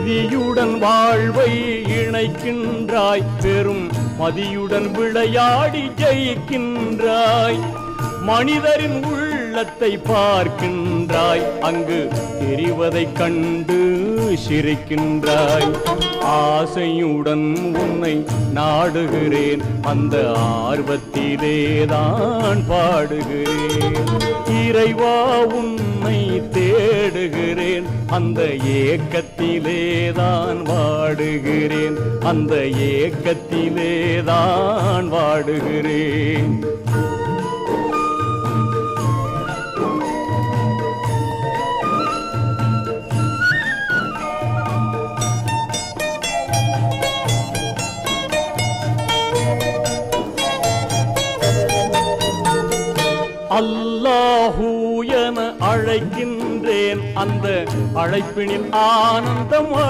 விதியுடன் வாழ்வை இணைக்கின்றாய். பெரும் மதியுடன் விளையாடி ஜெயிக்கின்றாய். மனிதரின் உள்ளத்தை பார்க்கின்றாய். அங்கு தெரிவதை கண்டு சிரிக்கின்றாய். ஆசையுடன் உன்னை நாடுகிறேன். அந்த ஆர்வத்திலேதான் பாடுகிறேன். இறைவா உன்னை வாடுகிறேன். அந்த ஏக்கத்திலேதான் வாடுகிறேன். அந்த ஏக்கத்திலேதான் வாடுகிறேன். அல்லாஹூ அழைக்கின்றேன் அந்த அழைப்பினில் ஆனந்தம்